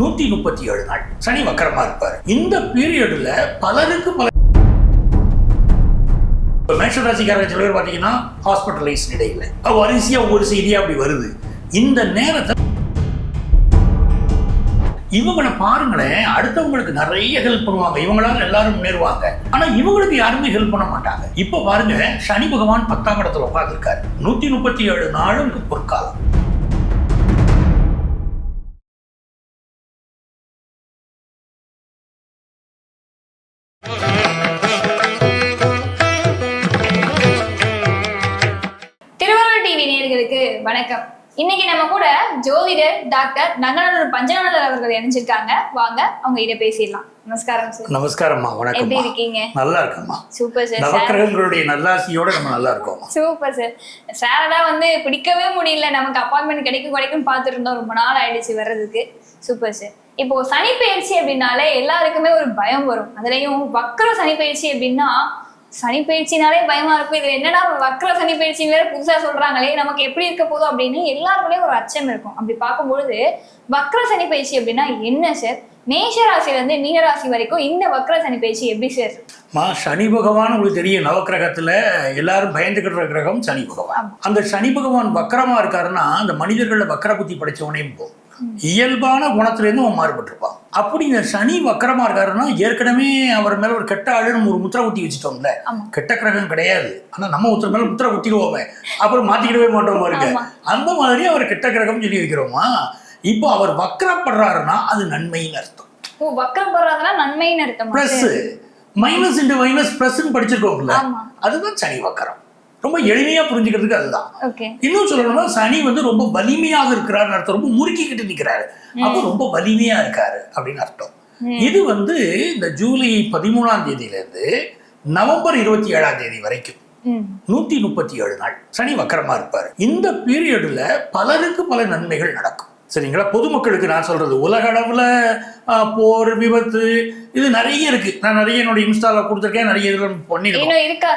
நூத்தி முப்பத்தி ஏழு நாள் சனி வக்கரமா இருப்பார். இந்த பீரியட்ல பலருக்கு பல இப்போ மேஷராசிக்காரங்க சில பேர் பார்த்தீங்கன்னா ஹாஸ்பிட்டலைஸ் நிலையில். வரிசையா ஒரு செய்தியா அப்படி வருது. இந்த நேரத்தை இவங்களை பாருங்களேன் அடுத்தவங்களுக்கு நிறைய ஹெல்ப் பண்ணுவாங்க. இவங்களால எல்லாரும் முன்னேறுவாங்க. ஆனா இவங்களுக்கு யாருமே ஹெல்ப் பண்ண மாட்டாங்க. இப்ப பாருங்க சனி பகவான் பத்தாம் இடத்துல உட்காந்துருக்காரு நூத்தி முப்பத்தி ஏழு நாளும் பொற்காலம். வணக்கம். இன்னைக்கு நம்ம கூட ஜோதிடர் டாக்டர் நங்கநல்லூர் பஞ்சநாதர் அவர்கள் இணைஞ்சிருக்காங்க. வாங்க அவங்க கிட்ட பேசிடலாம். நமஸ்காரம் சார். நமஸ்காரம்மா எப்படி வணக்கம்மா இருக்கீங்க? நல்லா இருக்கம்மா. Super sir. நவக்கிரகங்களுடைய நல்லாசியோட நம்ம நல்லா இருக்கோம். Super sir. சாரை தான் வந்து பிடிக்கவே முடியல. நமக்கு அப்பாயின்மெண்ட் கிடைக்கும் கிடைக்கும் பார்த்துட்டு இருந்தோம். ரொம்ப நாள் ஆயிடுச்சு வர்றதுக்கு. Super sir. இப்போ சனி பயிற்சி அப்படின்னாலே எல்லாருக்குமே ஒரு பயம் வரும். அதுலயும் வக்ர சனி பயிற்சி அப்படின்னா சனி பயிற்சினாலே பயமா இருக்கும். இதுல என்னடா வக்ர சனி பயிற்சி வேற புதுசா சொல்றாங்களே நமக்கு எப்படி இருக்க போதும் அப்படின்னு எல்லாருக்குள்ளேயும் ஒரு அச்சம் இருக்கும். அப்படி பார்க்கும்பொழுது வக்ர சனி பயிற்சி அப்படின்னா என்ன சார் மேஷ ராசில இருந்து மீன ராசி வரைக்கும் இந்த வக்ர சனி பயிற்சி எப்படி சார் மா சனி பகவான் உங்களுக்கு தெரியும். நவக்கிரகத்துல எல்லாரும் பயந்துக்கிற கிரகம் சனி பகவான். அந்த சனி பகவான் வக்கரமா இருக்காருன்னா அந்த மனிதர்கள வக்கர புத்தி படைச்சவனையும் போ. இயல்பான குணத்திலேருந்து அவன் மாறுபட்டிருப்பான். அப்படி இந்த சனி வக்கரமா இருக்காருன்னா ஏற்கனவே அவர் மேல ஒரு கெட்ட ஆளு நம்ம ஒரு முத்திர குத்தி வச்சுட்டோம்ல. கெட்ட கிரகம் கிடையாது. ஆனா நம்ம ஒருத்தர் மேல முத்திர குத்திடுவோமே. அப்புறம் மாத்திக்கிடவே மாட்டோம் பாருங்க. அந்த மாதிரி அவர் கெட்ட கிரகம் சொல்லி வைக்கிறோமா? இப்போ அவர் வக்கரப்படுறாருன்னா அது நன்மைன்னு அர்த்தம். ஓ வக்ரம் போடுறதுனா நன்மைன்னு அர்த்தமா? பிளஸ் மைனஸ் இன்டு மைனஸ் பிளஸ்ன்னு படிச்சிருக்கோம்ல. அதுதான் சனி வக்கரம். ரொம்ப எளிமையா புரிஞ்சுக்கிறதுக்கு அதுதான். இன்னும் சொல்லணும்னா சனி வந்து ரொம்ப வலிமையாக இருக்கிறாருன்னு அர்த்தம். ரொம்ப முறுக்கிக்கிட்டு நிற்கிறாரு அப்போ ரொம்ப வலிமையா இருக்காரு அப்படின்னு அர்த்தம். இது வந்து இந்த ஜூலை பதிமூணாம் தேதியில இருந்து நவம்பர் இருபத்தி ஏழாம் தேதி வரைக்கும். நூத்தி முப்பத்தி ஏழு நாள். சனி வக்கரமா இருப்பார். இந்த பீரியட்ல பலருக்கு பல நன்மைகள் நடக்கும். சரிங்களா? பொதுமக்களுக்கு நான் சொல்றது உலக அளவுல போர் விபத்து இது நிறைய இருக்கு. நான் நிறைய என்னோட இன்ஸ்டால கொடுத்துருக்கேன் நிறைய இதுல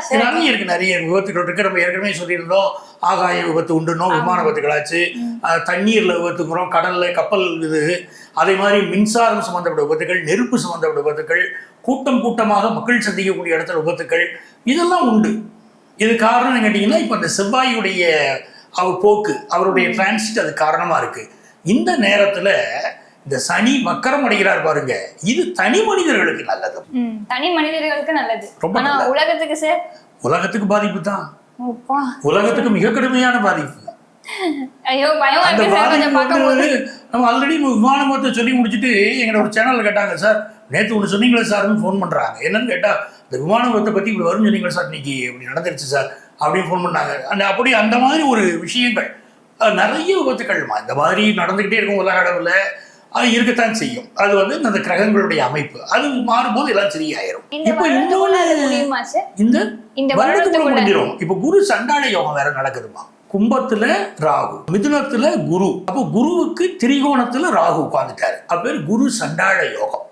சார் நிறைய இருக்கு நிறைய விபத்துகள் இருக்கு. நம்ம ஏற்கனவே சொல்லியிருந்தோம் ஆகாய விபத்து உண்டுனோம் விமான விபத்துகளாச்சு தண்ணீர்ல விபத்துக்கிறோம் கடல்ல கப்பல் இது. அதே மாதிரி மின்சாரம் சம்பந்தப்பட்ட விபத்துகள் நெருப்பு சம்பந்தப்பட்ட விபத்துகள் கூட்டம் கூட்டமாக மக்கள் சந்திக்கக்கூடிய இடத்துல விபத்துக்கள் இதெல்லாம் உண்டு. இது காரணம் கேட்டீங்கன்னா இப்போ இந்த செவ்வாயுடைய அவர் போக்கு அவருடைய டிரான்சிட் அது காரணமா இருக்கு. இந்த நேரத்துல இந்த சனி வக்கரம் அடைகிறார் பாருங்க. இது தனி மனிதர்களுக்கு நல்லது. தனி மனிதர்களுக்கு நல்லது. ரொம்ப. உலகத்துக்கு சார்? உலகத்துக்கு பாதிப்பு தான். உலகத்துக்கு மிக கடுமையான பாதிப்பு. ஐயோ நம்ம ஆல்ரெடி விமான விபத்தை சொல்லி முடிச்சுட்டு எங்களோட ஒரு சேனல்ல கேட்டாங்க சார் நேற்று ஒன்று சொன்னீங்களே சார்னு ஃபோன் பண்றாங்க. என்னன்னு கேட்டா இந்த விமான விபத்தை பத்தி இப்படி வரும்னு சொன்னீங்களே சார் இன்னைக்கு இப்படி நடந்துருச்சு சார் அப்படின்னு ஃபோன் பண்ணாங்க. அந்த அப்படி அந்த மாதிரி ஒரு விஷயங்கள். நிறைய விபத்துக்கள்மா இந்த மாதிரி நடந்துக்கிட்டே இருக்கும் உலக அளவில். அது இருக்கத்தான் செய்யும். அது வந்து அந்த கிரகங்களுடைய அமைப்பு. அது மாறும்போது எல்லாம் சரியாயிரும். இப்போ அது இன்னொன்று இந்த வருடத்துக்குள்ள வருடத்துக்குள்ள. முடிஞ்சிடும் இப்போ குரு சண்டாள யோகம் வேற நடக்குதுமா? கும்பத்துல ராகு மிதுனத்துல குரு. அப்போ குருவுக்கு திரிகோணத்துல ராகு உட்கார்ந்துட்டாரு. அப்ப பேர் குரு சண்டாள யோகம்.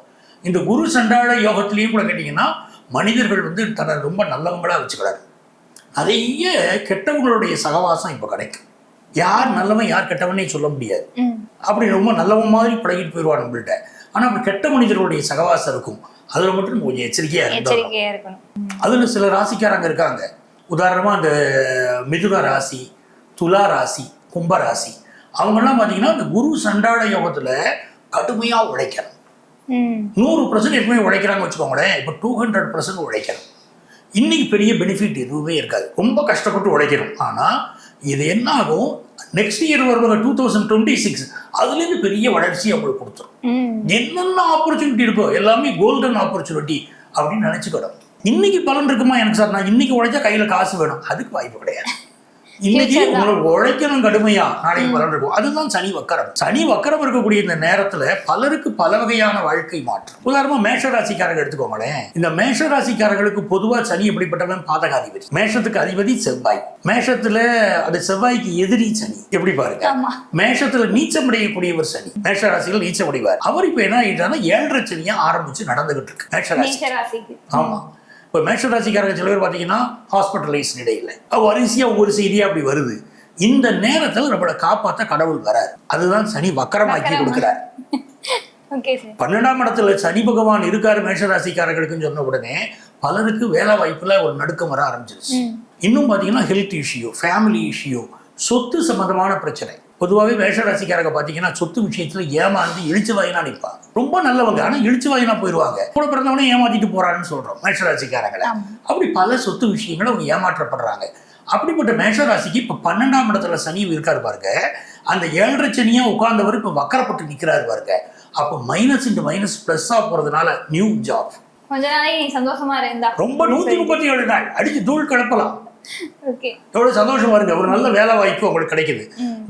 இந்த குரு சண்டாள யோகத்திலையும் கூட கேட்டீங்கன்னா மனிதர்கள் வந்து தன்னை ரொம்ப நல்லவங்களா வச்சுக்கிறாரு. நிறைய கெட்டவங்களுடைய சகவாசம் இப்போ கிடைக்கும். யார் நல்லவன் யார் கெட்டவனே சொல்ல முடியாது. அப்படி ரொம்ப நல்லவன் மாதிரி பழகிட்டு போயிடுவான் நம்மள்ட்ட. ஆனா அப்படி கெட்ட மனிதர்களுடைய சகவாசம் இருக்கும். அதுல மட்டும் கொஞ்சம் எச்சரிக்கையா இருந்தாலும். அதில் சில ராசிக்காரங்க இருக்காங்க. உதாரணமாக அந்த மிதுன ராசி துலா ராசி கும்ப ராசி. அவங்கெல்லாம் பார்த்தீங்கன்னா இந்த குரு சண்டாள யோகத்தில் கடுமையாக உழைக்கணும். ம். நூறு பர்சன்ட் எப்பவுமே உழைக்கிறாங்க வச்சுக்கோங்களேன். இப்போ டூ ஹண்ட்ரட் பர்சன்ட் உழைக்கணும். இன்னைக்கு பெரிய பெனிஃபிட் எதுவுமே இருக்காது. ரொம்ப கஷ்டப்பட்டு உழைக்கணும். ஆனால் இது என்ன ஆகும் நெக்ஸ்ட் இயர் வருவாங்க டூ தௌசண்ட் டுவெண்ட்டி சிக்ஸ் அதுலேருந்து பெரிய வளர்ச்சி அவங்களுக்கு கொடுத்துரும். என்னென்ன ஆப்பர்ச்சுனிட்டி இருக்கோ எல்லாமே கோல்டன் ஆப்பர்ச்சுனிட்டி அப்படின்னு நினைச்சுக்கணும். இன்னைக்கு பலன் இருக்குமா எனக்கு சார் நான் இன்னைக்கு உழைச்சா கையில காசு வேணும். அதுக்கு வாய்ப்பு கிடையாது. இன்னைக்கு. உங்களுக்கு உழைக்கணும் கடுமையா. நாளைக்கு பலன் இருக்கும். அதுதான் சனி வக்கரம். சனி வக்கரம் இருக்கக்கூடிய இந்த நேரத்துல பலருக்கு பல வகையான வாழ்க்கை மாற்றம். உதாரணமா மேஷ ராசிக்காரங்க எடுத்துக்கோங்களேன். இந்த மேஷ ராசிக்காரங்களுக்கு பொதுவா சனி எப்படிப்பட்டவன்? பாதகாதிபதி. மேஷத்துக்கு அதிபதி செவ்வாய். மேஷத்துல அது செவ்வாய்க்கு எதிரி சனி. எப்படி பாருங்க? மேஷத்துல நீச்சம் அடையக்கூடியவர் சனி. மேஷ ராசியில் நீச்சம் அடைவார். அவர் இப்ப என்ன ஆயிட்டாருன்னா ஏழரை சனியா ஆரம்பிச்சு நடந்துகிட்டு இருக்கு. மேஷ ராசி ஆமா. இப்ப மேஷ ராசிக்காரங்க சில பேர் பாத்தீங்கன்னா ஹாஸ்பிட்டலைஸ் நிலையில. வரிசையா ஒவ்வொரு செய்தியா அப்படி வருது. இந்த நேரத்துல நம்மளை காப்பாத்த கடவுள் வராரு. அதுதான் சனி வக்கரமாக்கி வக்கரமா. கொடுக்கிறார். பன்னெண்டாம் இடத்துல சனி பகவான் இருக்காரு மேஷராசிக்காரர்களுக்குன்னு சொன்ன உடனே பலருக்கு வேலை வாய்ப்புல ஒரு நடுக்கம் வர ஆரம்பிச்சிருச்சு. இன்னும் பார்த்தீங்கன்னா ஹெல்த் இஷ்யூ ஃபேமிலி இஷ்யூ சொத்து சம்பந்தமான பிரச்சனை. பொதுவாகவே மேஷராசிக்காரங்க பார்த்தீங்கன்னா சொத்து விஷயத்துல ஏமாந்து இழிச்சு வாயினா நிற்பாங்க ரொம்ப நல்லவங்க. ஆனால் இழிச்சு வாயினா போயிடுவாங்க கூட பிறந்தவனே ஏமாத்திட்டு போறான்னு சொல்றோம் மேஷராசிக்காரங்களை. அப்படி பல சொத்து விஷயங்களை அவங்க ஏமாற்றப்படுறாங்க. அப்படிப்பட்ட மேஷராசிக்கு இப்போ பன்னெண்டாம் இடத்துல சனி இருக்காரு பாருங்க. அந்த ஏழரை சனியா உட்கார்ந்தவர் இப்போ வக்கரப்பட்டு நிற்கிறாரு பாருங்க. அப்போ மைனஸ் இன்ட்டு மைனஸ் ப்ளஸ்ஸாக போகிறதுனால நியூ ஜாப் கொஞ்ச நாளைக்கு சந்தோஷமா இருந்தா. ரொம்ப நூற்றி முப்பத்தி ஏழு நாள். அடிச்சு தூள் கிளப்பலாம் எவ்வளோ சந்தோஷமா இருக்கு ஒரு நல்ல வேலை வாய்ப்பு உங்களுக்கு கிடைக்குது.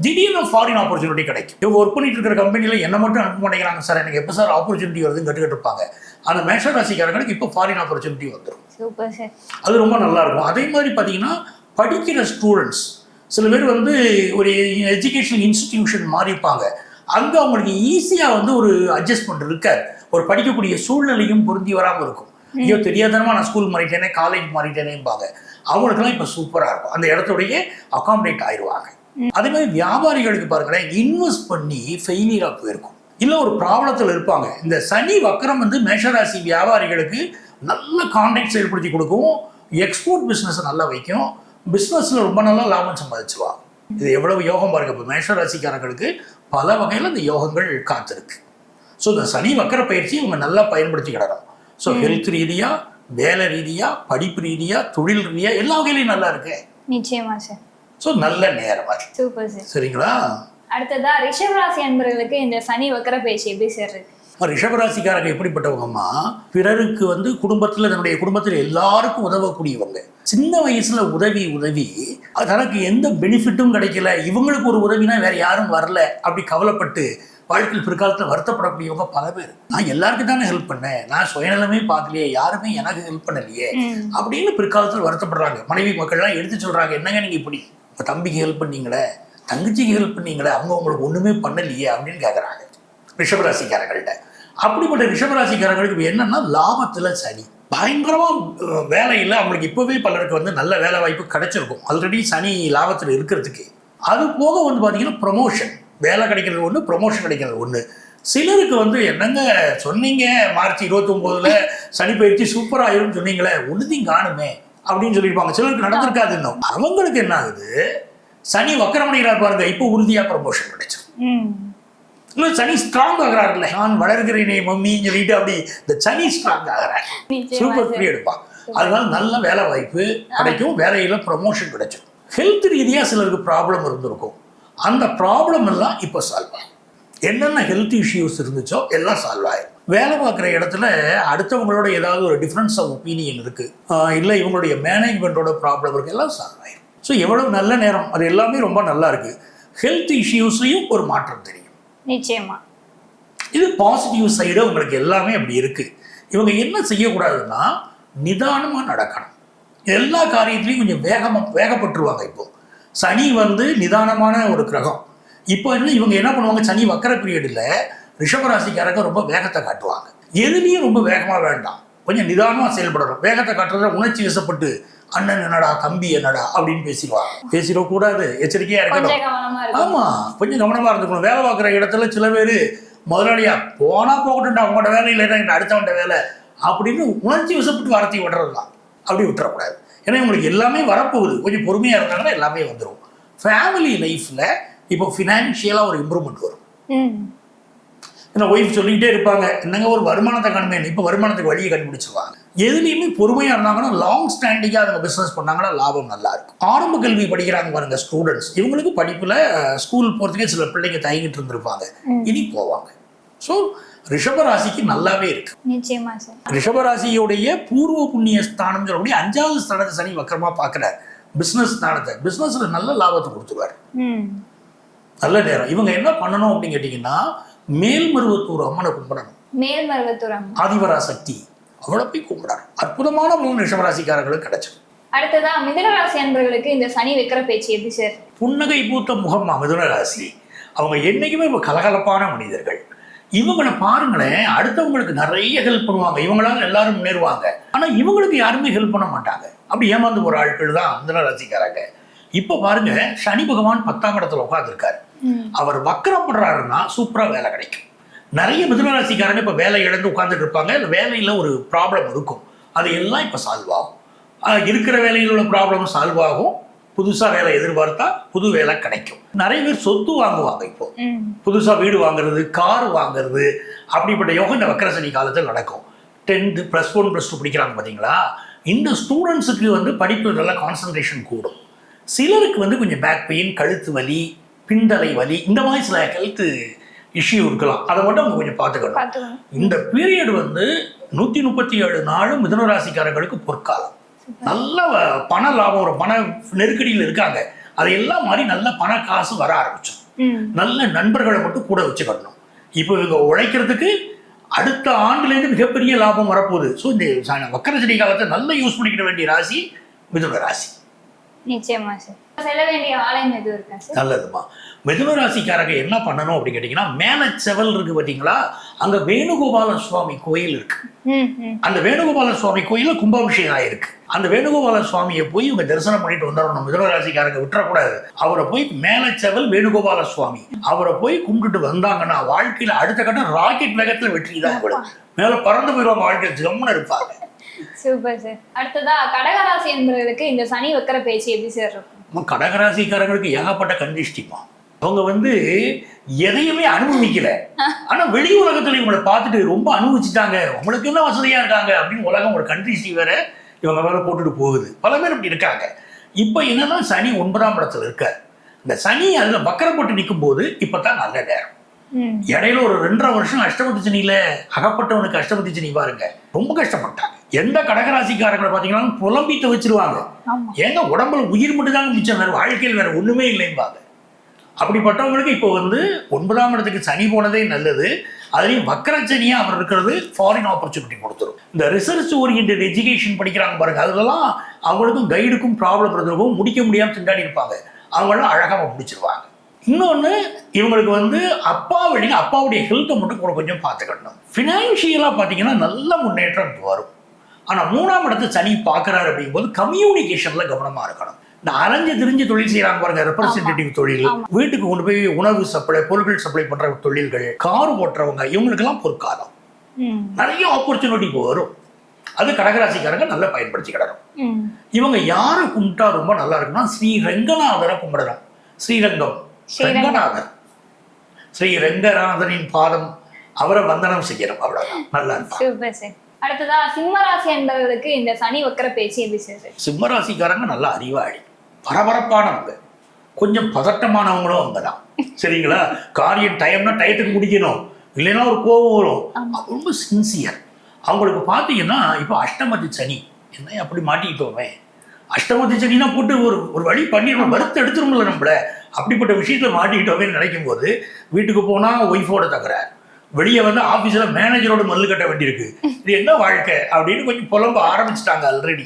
திடீர்னு ஃபாரின் ஆப்பர்ச்சுனிட்டி கிடைக்கும். இவங்க ஒர்க் பண்ணிட்டு இருக்கிற கம்பெனியில் என்ன மட்டும் அனுப்ப மாட்டேங்கிறாங்க சார் எனக்கு எப்போ சார் ஆப்பர்ச்சுனிட்டி வருதுன்னு கட்டுக்கிட்டு இருப்பாங்க. அந்த மேஷ ராசிக்காரங்களுக்கு இப்போ ஃபாரின் ஆப்பர்ச்சுனிட்டி வந்துடும் அது ரொம்ப நல்லா இருக்கும். அதே மாதிரி பார்த்தீங்கன்னா படிக்கிற ஸ்டூடெண்ட்ஸ் சில பேர் வந்து ஒரு எஜுகேஷன் இன்ஸ்டிடியூஷன் மாறிப்பாங்க அங்கே அவங்களுக்கு ஈஸியாக வந்து ஒரு அட்ஜஸ்ட்மெண்ட் இருக்காது. ஒரு படிக்கக்கூடிய சூழ்நிலையும் பொருந்தி வராமல் இருக்கும். ஐயோ தெரியாதனமா நான் ஸ்கூல் மாறிட்டேனே காலேஜ் மாறிட்டேனேம்பாங்க. அவங்களுக்கெல்லாம் இப்போ சூப்பராக இருக்கும். அந்த இடத்துடைய அகாமடேட் ஆயிடுவாங்க. அதே மாதிரி வியாபாரிகளுக்கு பாருங்களேன் இன்வெஸ்ட் பண்ணி ஃபெயிலியராக போயிருக்கும். இல்லை ஒரு ப்ராப்ளத்தில் இருப்பாங்க. இந்த சனி வக்கரம் வந்து மேஷராசி வியாபாரிகளுக்கு நல்ல கான்டாக்ட்ஸ் செயல்படுத்தி கொடுக்கும். எக்ஸ்போர்ட் பிஸ்னஸை நல்லா வைக்கும். பிஸ்னஸில் ரொம்ப நல்லா லாபம் சம்பாதிச்சுவாங்க இது எவ்வளவு யோகம் பாருங்க. இப்போ மேஷராசிக்காரர்களுக்கு பல வகையில் இந்த யோகங்கள் காத்திருக்கு. ஸோ இந்த சனி வக்கர பயிற்சி இவங்க நல்லா பயன்படுத்திக்கிடணும். ஸோ ஹெல்த் ரீதியாக வேலை ரீதியாக படிப்பு ரீதியாக தொழில் ரீதியாக எல்லா வகையிலையும் நல்லா இருக்கு. நிச்சயமா சார் ஸோ நல்ல நேரம் சூப்பர் சார் சரிங்களா? அடுத்ததா ரிஷபராசி அன்பர்களுக்கு இந்த சனி வக்கர பேச்சு எப்படி சார் ரிஷபராசிக்காரங்க எப்படிப்பட்டவங்கம்மா பிறருக்கு வந்து குடும்பத்தில் தன்னுடைய குடும்பத்தில் எல்லாருக்கும் உதவக்கூடியவங்க. சின்ன வயசுல உதவி உதவி தனக்கு எந்த பெனிஃபிட்டும் கிடைக்கல. இவங்களுக்கு ஒரு உதவினா வேற யாரும் வரல. அப்படி கவலைப்பட்டு வாழ்க்கையில் பிற்காலத்தில் வருத்தப்படக்கூடியவங்க பல பேர். நான் எல்லாருக்கும் தானே ஹெல்ப் பண்ணேன். நான் சுயநலமே பார்க்கலையே. யாருமே எனக்கு ஹெல்ப் பண்ணலையே. அப்படின்னு பிற்காலத்தில் வருத்தப்படுறாங்க. மனைவி மக்கள்லாம் எடுத்து சொல்றாங்க என்னங்க நீங்க இப்படி? உங்க தம்பிக்கு ஹெல்ப் பண்ணீங்களே? தங்கச்சிக்கு ஹெல்ப் பண்ணீங்களே? அவங்க உங்களுக்கு ஒண்ணுமே பண்ணலையே? அப்படின்னு கேட்குறாங்க ரிஷபராசிக்காரங்கள்ட்ட அப்படிப்பட்ட ரிஷபராசிக்காரங்களுக்கு இப்போ என்னன்னா லாபத்துல சனி. பயங்கரமா அஹ், வேலையில அவங்களுக்கு இப்போவே பலருக்கு வந்து நல்ல வேலை வாய்ப்பு கிடைச்சிருக்கும். ஆல்ரெடி சனி லாபத்தில் இருக்கிறதுக்கு. அது போக வந்து பார்த்தீங்கன்னா ப்ரொமோஷன் வேலை கிடைக்கிறது ஒன்று ப்ரொமோஷன் கிடைக்கிறது ஒன்று சிலருக்கு வந்து என்னங்க சொன்னீங்க? மார்ச் இருபத்தொம்போதுல சனி பயிற்சி சூப்பராக ஆயிரும்னு சொன்னீங்களே ஒன்றுத்தையும் காணுமே அப்படின்னு சொல்லியிருப்பாங்க. சிலருக்கு நடந்திருக்காது இன்னும். அவங்களுக்கு என்ன ஆகுது? சனி வக்கரமணிகிறார் பாருங்க இப்போ உறுதியாக ப்ரொமோஷன் கிடைச்சிரும் ம். இல்லை சனி ஸ்ட்ராங் ஆகிறாருல்ல. நான் வளர்கிறேனே மம்மின்னு சொல்லிட்டு அப்படி. இந்த சனி ஸ்ட்ராங் ஆகிறார். சூப்பர் ஃப்ரீ எடுப்பான். அதனால நல்ல வேலை வாய்ப்பு கிடைக்கும் வேலையில ப்ரமோஷன் கிடைச்சிடும் ஹெல்த் ரீதியாக சிலருக்கு ப்ராப்ளம் இருந்திருக்கும். அந்த ப்ராப்ளம் எல்லாம் இப்போ சால்வ் ஆகும். என்னென்ன ஹெல்த் இஷ்யூஸ் இருந்துச்சோ எல்லாம் சால்வ் ஆயிடும் வேலை பார்க்குற இடத்துல அடுத்தவங்களோட ஏதாவது ஒரு டிஃப்ரென்ஸ் ஆஃப் ஒப்பீனியன் இருக்கு. ஆஹ் இல்லை இவங்களுடைய மேனேஜ்மெண்ட்டோட ப்ராப்ளம் இருக்கு. எல்லாம் சால்வ் ஆயிடும் ஸோ எவ்வளவு நல்ல நேரம். அது எல்லாமே ரொம்ப நல்லா இருக்கு. ஹெல்த் இஷ்யூஸ்லையும் ஒரு மாற்றம் தெரியும். நிச்சயமா. இது பாசிட்டிவ் சைடு உங்களுக்கு எல்லாமே அப்படி இருக்கு. இவங்க என்ன செய்யக்கூடாதுன்னா நிதானமாக நடக்கணும். எல்லா காரியத்திலையும் கொஞ்சம் வேகமாக வேகப்பட்டுருவாங்க இப்போ. சனி வந்து நிதானமான ஒரு கிரகம். இப்போ என்ன இவங்க என்ன பண்ணுவாங்க? சனி வக்கர பீரியடில் ரிஷபராசிக்காரங்க ரொம்ப வேகத்தை காட்டுவாங்க. எதுலேயும் ரொம்ப வேகமாக வேண்டாம். கொஞ்சம் நிதானமாக செயல்படணும். வேகத்தை காட்டுறத உணர்ச்சி வசப்பட்டு அண்ணன் என்னடா தம்பி என்னடா? அப்படின்னு பேசிடுவாங்க. பேசிடக்கூடாது. எச்சரிக்கையாக இருக்கணும். கொஞ்சம் கவனமா இருக்கும் ஆமா. கொஞ்சம் கவனமா இருந்துக்கணும். வேலை பார்க்குற இடத்துல சில பேர் முதலாளியா போனா போகட்டும்டா உங்களோட வேலை இல்லைன்னா அடுத்தவன்ட வேலை? அப்படின்னு உணர்ச்சி வசப்பட்டு வார்த்தை விடுறதுதான். அப்படி விட்டுறக்கூடாது. ஏன்னா உங்களுக்கு எல்லாமே வரப்போகுது. கொஞ்சம் பொறுமையா இருந்தாங்கன்னா எல்லாமே வந்துடும் ஃபேமிலி லைஃப்ல இப்போ ஃபினான்ஷியலாக ஒரு இம்ப்ரூவ்மெண்ட் வரும். ஏன்னா ஒய்ஃப் சொல்லிக்கிட்டே இருப்பாங்க என்னங்க ஒரு வருமானத்தை காணுமே? இப்போ வருமானத்துக்கு வழியை கண்டுபிடிச்சிருவாங்க. எதுலேயுமே பொறுமையாக இருந்தாங்கன்னா லாங் ஸ்டாண்டிங்காக அவங்க பிஸ்னஸ் பண்ணாங்கன்னா லாபம் நல்லா இருக்கும். ஆரம்ப கல்வி படிக்கிறாங்க பாருங்க ஸ்டூடெண்ட்ஸ் இவங்களுக்கு படிப்பில் ஸ்கூல் போகிறதுக்கே சில பிள்ளைங்க தயங்கிட்டு இருந்திருப்பாங்க. இனி போவாங்க. ஸோ ரிஷபராசிக்கு நல்லாவே இருக்கு. நிச்சயமா சார். ரிஷபராசியுடைய பூர்வ புண்ணிய ஸ்தானம் சொல்லக்கூடிய அஞ்சாவது ஸ்தானத்தை சனி வக்கரமா பார்க்குறாரு. பிஸ்னஸ் ஸ்தானத்தை. பிஸ்னஸில் நல்ல லாபத்தை கொடுத்துருவார். நல்ல நேரம். இவங்க என்ன பண்ணணும் அப்படின்னு கேட்டிங்கன்னா மேல்மருவத்தூர் அம்மனை கும்பிடணும். மேல்மருவத்துறம் ஆதிவரா சக்தி அவளை போய் கும்பிடணும். அற்புதமான மூணு ரிஷபராசிக்காரர்களுக்கு கிடைச்சது அடுத்ததா மிதுனராசி அன்பர்களுக்கு இந்த சனி வைக்கிற பேச்சு எப்படி சார்? புன்னகை பூத்த முகம் மிதுன ராசி அவங்க என்னைக்குமே இப்போ கலகலப்பான மனிதர்கள். இவங்களை பாருங்களேன் அடுத்தவங்களுக்கு நிறைய ஹெல்ப் பண்ணுவாங்க. இவங்களால எல்லாரும் முன்னேறுவாங்க. ஆனா இவங்களுக்கு யாருமே ஹெல்ப் பண்ண மாட்டாங்க. அப்படி ஏமாந்து போற ஆட்கள் தான் மிதுன ராசிக்காரங்க. இப்போ பாருங்க சனி பகவான் பத்தாம் இடத்துல உட்காந்துருக்காரு அவர் வக்கரப்படுறாருன்னா சூப்பரா வேலை கிடைக்கும். நிறைய மிதுனராசிக்காரங்க இப்போ வேலை இழந்து உட்கார்ந்துட்டு இருப்பாங்க. அந்த வேலையில் ஒரு ப்ராப்ளம் இருக்கும். அது எல்லாம் இப்போ சால்வ் ஆகும். இருக்கிற வேலையில் உள்ள ப்ராப்ளம் சால்வ் ஆகும். புதுசாக வேலை எதிர்பார்த்தா புது வேலை கிடைக்கும். நிறைய பேர் சொத்து வாங்குவாங்க இப்போ. புதுசாக வீடு வாங்குறது கார் வாங்குறது அப்படிப்பட்ட யோகம் இந்த வக்கரசனி காலத்தில் நடக்கும். Tenth plus one plus two படிக்கிறாங்க பார்த்தீங்களா இந்த ஸ்டூடெண்ட்ஸுக்கு வந்து படிப்பு நல்ல கான்சன்ட்ரேஷன் கூடும். சிலருக்கு வந்து கொஞ்சம் பேக் பெயின் கழுத்து வலி பின்தலை வலி இந்த மாதிரி சில ஹெல்த் இஷ்யூ இருக்கலாம். அதை மட்டும் அவங்க கொஞ்சம் பார்த்துக்கணும். இந்த பீரியட் வந்து நூற்றி முப்பத்தி ஏழு நாளும் மிதுன ராசிக்காரங்களுக்கு பொற்காலம். நல்ல பண லாபம் ஒரு பண நெருக்கடியில் இருக்காங்க. அதையெல்லாம் மாதிரி நல்ல பண காசு வர ஆரம்பிச்சோம் நல்ல நண்பர்களை மட்டும் கூட வச்சுக்கணும் இப்போ இவங்க உழைக்கிறதுக்கு அடுத்த ஆண்டுலேருந்து மிகப்பெரிய லாபம் வரப்போகுது. ஸோ இந்த வக்கரசனி காலத்தை நல்லா யூஸ் பண்ணிக்கிட வேண்டிய ராசி மிதுன ராசி. நிச்சயமா சார் செல்ல வேண்டிய ஆலயம் எதுவும் இருக்கா சார் நல்லதுமா. மிதுன ராசிக்காரங்க என்ன பண்ணணும் அப்படின்னு கேட்டிங்கன்னா மேலே செவல் இருக்கு பார்த்தீங்களா அங்கே வேணுகோபால சுவாமி கோயில் இருக்கு. அந்த வேணுகோபால சுவாமி கோயிலில் கும்பாபிஷேகம் ஆயிருக்கு. அந்த வேணுகோபால சுவாமியை போய் இவங்க தரிசனம் பண்ணிட்டு வந்துடணும் மிதுன ராசிக்காரங்க விட்டுறக்கூடாது. அவரை போய் மேலச்செவல் வேணுகோபால சுவாமி அவரை போய் கும்பிட்டுட்டு வந்தாங்கன்னா வாழ்க்கையில அடுத்த கட்டம் ராக்கெட் வேகத்துல வெற்றி தான் மேல பறந்து போயிடுவாங்க வாழ்க்கையில் ஜம்முன்னு இருப்பாங்க. சூப்பர் சார் அடுத்ததா கடகராசி என்பவர்களுக்கு இந்த சனி வக்கர பேச்சு எப்படி சார் இருக்கும்? கடகராசிக்காரங்களுக்கு ஏகப்பட்ட கண்டிஷ்டிமா அவங்க வந்து எதையுமே அனுபவிக்கல. ஆனா வெளி உலகத்துல இவங்களை பார்த்துட்டு ரொம்ப அனுபவிச்சுட்டாங்க. உங்களுக்கு என்ன வசதியா இருக்காங்க அப்படின்னு உலகம் ஒரு கண்டிஷ்டி வேற இவங்க வேற போட்டுட்டு போகுது. பல பேர் இப்படி இருக்காங்க. இப்போ என்னன்னா சனி ஒன்பதாம் இடத்துல இருக்கார். இந்த சனி அதுல வக்கரப்பட்டு நிற்கும் போது இப்பதான் நல்ல நேரம். இடையில ஒரு ரெண்டரை வருஷம் அஷ்டமதி சனியில அகப்பட்டவனுக்கு அஷ்டமதி சனி பாருங்க. ரொம்ப கஷ்டப்பட்டாங்க. எந்த கடகராசிக்காரங்களை பார்த்தீங்கன்னா புலம்பி வச்சிருவாங்க. ஆமா. ஏங்க உடம்புல உயிர் மட்டும் தாங்க மிச்சம் வேற வாழ்க்கையில் வேற ஒண்ணுமே இல்லைம்பாங்க. அப்படிப்பட்டவங்களுக்கு இப்போ வந்து ஒன்பதாம் இடத்துக்கு சனி போனதே நல்லது. அதுலேயும் வக்கரச்சனியா அவர் இருக்கிறது ஃபாரின் ஆப்பர்ச்சுனிட்டி கொடுத்துரும். இந்த ரிசர்ச் ஓரியன்ட் எஜுகேஷன் படிக்கிறாங்க பாருங்க அதுலலாம் அவங்களுக்கும் கைடுக்கும் ப்ராப்ளம் இருந்திருக்கும் முடிக்க முடியாம திண்டாடி இருப்பாங்க. அவங்களாம் அழகாக முடிச்சிருவாங்க. இன்னொன்று இவங்களுக்கு வந்து அப்பா வழியில் அப்பாவுடைய ஹெல்த்தை மட்டும் கூட கொஞ்சம் பார்த்துக்கணும். ஃபினான்ஷியலாக பார்த்தீங்கன்னா நல்ல முன்னேற்றம் வரும். ஆனால் மூணாம் இடத்தை சனி பார்க்குறாரு அப்படிங்கும்போது கம்யூனிகேஷனில் கவனமாக இருக்கணும். இந்த அரைஞ்சு திரிஞ்சு தொழில் செய்கிறாங்க பாருங்க ரெப்ரசன்டேட்டிவ் தொழில். வீட்டுக்கு கொண்டு போய் உணவு சப்ளை பொருட்கள் சப்ளை பண்ணுற தொழில்கள் கார் ஓட்டுறவங்க இவங்களுக்கெல்லாம் பொற்காலம். நிறைய ஆப்பர்ச்சுனிட்டி வரும். அது கடகராசிக்காரங்க நல்லா பயன்படுத்திக்கிடணும் ம். இவங்க யாரை கும்பிட்டா ரொம்ப நல்லா இருக்குன்னா ஸ்ரீ ரங்கநாதரை கும்பிடணும் ஸ்ரீரங்கம். ரங்கநாதர். ஸ்ரீ ரங்கநாதனின் பாதம். அவரை வந்தனம் செய்யணும் அவ்வளவுதான். நல்லா சார். அடுத்ததா சிம்ம ராசி என்பவர்களுக்கு இந்த சனி வக்கர பேச்சு எப்படி சார் சிம்மராசிக்காரங்க நல்லா அறிவாளி. பரபரப்பானவங்க கொஞ்சம் பதட்டமானவங்களும் அவங்க தான் சரிங்களா? காரியம் டைம்னா டயத்துக்கு முடிக்கணும். இல்லைன்னா ஒரு கோபம் வரும். ரொம்ப சின்சியர் அவங்களுக்கு பார்த்தீங்கன்னா இப்போ அஷ்டமதி சனி. என்ன அப்படி மாட்டிக்கிட்டோமே. அஷ்டமதி சனினா போட்டு ஒரு ஒரு வழி பண்ணிடணும். வறுத்து எடுத்துருமில்ல நம்மள. அப்படிப்பட்ட விஷயத்துல மாட்டிக்கிட்டோமே நினைக்கும் போது வீட்டுக்கு போனால் ஒய்ஃபோட தகராறு. வெளியே வந்து ஆஃபீஸில் மேனேஜரோட மல்லு கட்ட வேண்டியிருக்கு. இது என்ன வாழ்க்கை? அப்படின்னு கொஞ்சம் புலம்ப ஆரம்பிச்சிட்டாங்க ஆல்ரெடி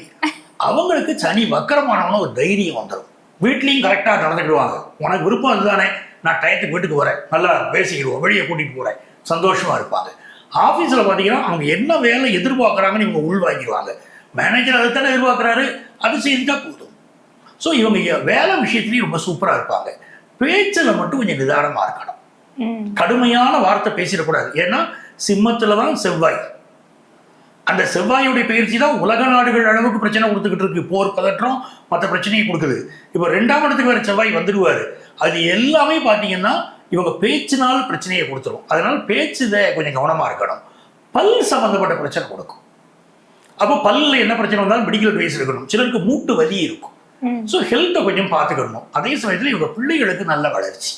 அவங்களுக்கு சனி வக்கரமானவன ஒரு தைரியம் வந்துடும் வீட்லேயும் கரெக்டாக நடந்துக்கிடுவாங்க. உனக்கு விருப்பம் அதுதானே. நான் டயத்துக்கு வீட்டுக்கு வரேன். நல்லா பேசிக்கிடுவோம். வெளியே கூட்டிகிட்டு போகிறேன் சந்தோஷமாக இருப்பாங்க. ஆஃபீஸில் பார்த்தீங்கன்னா அவங்க என்ன வேலை எதிர்பார்க்குறாங்கன்னு இவங்க உள் வாங்கிடுவாங்க மேனேஜர் அதை தானே எதிர்பார்க்குறாரு. அது செய்துட்டா போதும். ஸோ இவங்க வேலை விஷயத்துலையும் ரொம்ப சூப்பராக இருப்பாங்க. பேச்சில் மட்டும் கொஞ்சம் நிதானமாக இருக்கணும். கடுமையான வார்த்தை பேசிடக்கூடாது. ஏன்னா சிம்மத்தில் தான் செவ்வாய். அந்த செவ்வாயுடைய பயிற்சி தான் உலக நாடுகள் அளவுக்கு பிரச்சனை கொடுத்துக்கிட்டு இருக்கு. போர் பதற்றம் மற்ற பிரச்சனையை கொடுக்குது. இப்போ ரெண்டாம் இடத்துக்கு வேற செவ்வாய் வந்துடுவார். அது எல்லாமே பார்த்தீங்கன்னா இவங்க பேச்சினால பிரச்சனையை கொடுத்துரும். அதனால பேச்சு இதை கொஞ்சம் கவனமாக இருக்கணும். பல் சம்மந்தப்பட்ட பிரச்சனை கொடுக்கும். அப்போ பல்லில் என்ன பிரச்சனை வந்தாலும் மெடிக்கல் அட்வைஸ் இருக்கணும் சிலருக்கு மூட்டு வலி இருக்கும். ஸோ ஹெல்த்தை கொஞ்சம் பார்த்துக்கணும். அதே சமயத்தில் இவங்க பிள்ளைகளுக்கு நல்ல வளர்ச்சி.